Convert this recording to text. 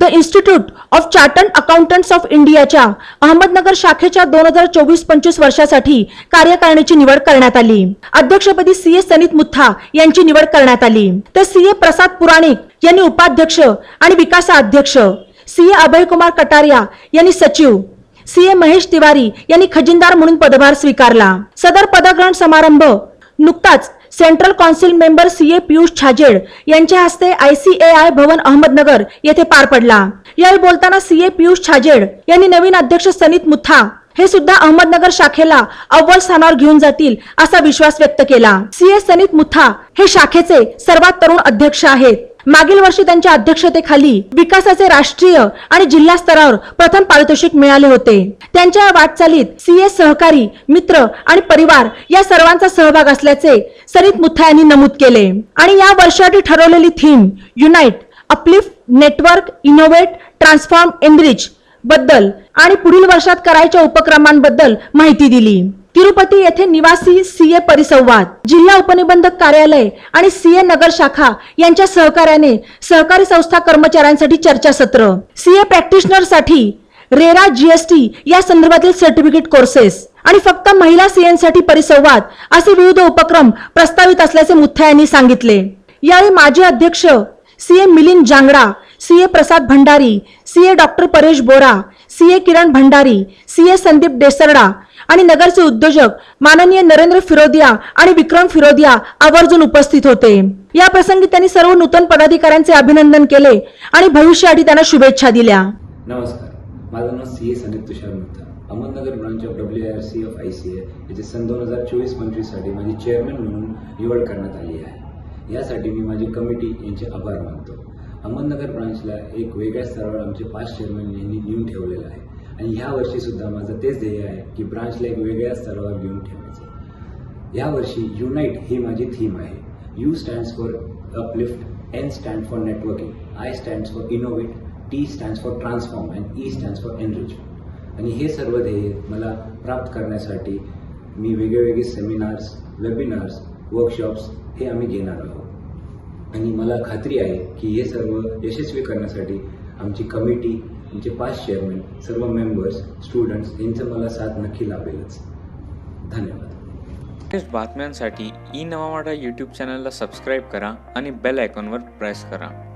The institute of chartered accountants of इंडियाच्या अहमदनगर शाखेच्या दोन हजार चोवीस पंचवीस वर्षासाठी कार्यकारिणीची निवड करण्यात आली. अध्यक्षपदी सी ए सनित मुथा यांची निवड करण्यात आली. तर सी ए प्रसाद पुराणिक यांनी उपाध्यक्ष आणि विकासाध्यक्ष सी ए अभयकुमार कटारिया यांनी सचिव सी ए महेश तिवारी यांनी खजिनदार म्हणून पदभार स्वीकारला. सदर पदग्रहण समारंभ नुकताच central council member CA Piyush Chhajed ICAI हस्ते आयसीएआय भवन अहमदनगर येथे पार पडला. यावेळी बोलताना सीए पियुष छाजेड यांनी नवीन अध्यक्ष सनित मुथा हे सुद्धा अहमदनगर शाखेला अव्वल स्थानावर घेऊन जातील असा विश्वास व्यक्त केला. सीए सनित मुथा हे शाखेचे सर्वात तरुण अध्यक्ष आहेत. मागील वर्षी त्यांच्या अध्यक्षतेखाली विकासाचे राष्ट्रीय आणि जिल्हा स्तरावर प्रथम पारितोषिक मिळाले होते. त्यांच्या वाटचालीत सीएस सहकारी मित्र आणि परिवार या सर्वांचा सहभाग असल्याचे सरित मुथा यांनी नमूद केले. आणि या वर्षासाठी ठरवलेली theme unite uplift network innovate transform enrich बद्दल आणि पुढील वर्षात करायच्या उपक्रमांबद्दल माहिती दिली. तिरुपती येथे निवासी सीए परिसंवाद जिल्हा उपनिबंधक कार्यालय आणि सीए नगर शाखा यांच्या सहकार्याने सहकारी संस्था कर्मचाऱ्यांसाठी चर्चासत्र. सीए प्रॅक्टिशनरसाठी रेरा जीएसटी या संदर्भातील सर्टिफिकेट कोर्सेस आणि फक्त महिला सीएनसाठी परिसंवाद असे विविध उपक्रम प्रस्तावित असल्याचे मुथ्या यांनी सांगितले. यावेळी माजी अध्यक्ष CA Milind Jangda CA Prasad Bhandari CA doctor Paresh Bora CA Kiran Bhandari CA Sandeep Desarda आणि नगरचे उद्योजक माननीय नरेंद्र फिरोदिया आणि विक्रम फिरोदिया आवर्जून उपस्थित होते. या प्रसंगी त्यांनी सर्व नूतन पदाधिकाऱ्यांचे अभिनंदन केले आणि भविष्यासाठी त्यांना शुभेच्छा दिल्या. नमस्कार. माझं नाव C A Sandeep Tushar Mehta. Ahmednagar branch of W R C of I C A सन दोन हजार चोवीस पंचवीससाठी माझी चेअरमॅन म्हणून निवड करण्यात आली आहे. यासाठी मी माझी कमिटी यांचे आभार मानतो. अहमदनगर ब्रांचला एक वेगळ्या स्तरावर आमचे पाच चेअरमॅन यांनी नेऊन ठेवलेलं आहे. आणि ह्या वर्षी सुद्धा माझं तेच ध्येय आहे की ब्रांचला एक वेगळ्या स्तरावर घेऊन ठेवायचं. यावर्षी युनाइट ही माझी थीम आहे. U stands for uplift N stand for networking I stands for innovate T stands for transform and E stands for enrichment आणि हे सर्व ध्येय मला प्राप्त करण्यासाठी मी वेगळेवेगळे सेमिनार्स वेबिनार्स वर्कशॉप्स हे आम्ही घेणार आहोत. आणि मला खात्री आहे की हे सर्व यशस्वी करण्यासाठी आमची कमिटी आमचे पाच चेअरमॅन सर्व मेंबर्स स्टुडंट्स यांचं मला साथ नक्की लाभेलच. धन्यवाद. लेटेस्ट बातम्यांसाठी ई नवा यूट्यूब चॅनलला सबस्क्राईब करा आणि बेल आयकॉनवर प्रेस करा.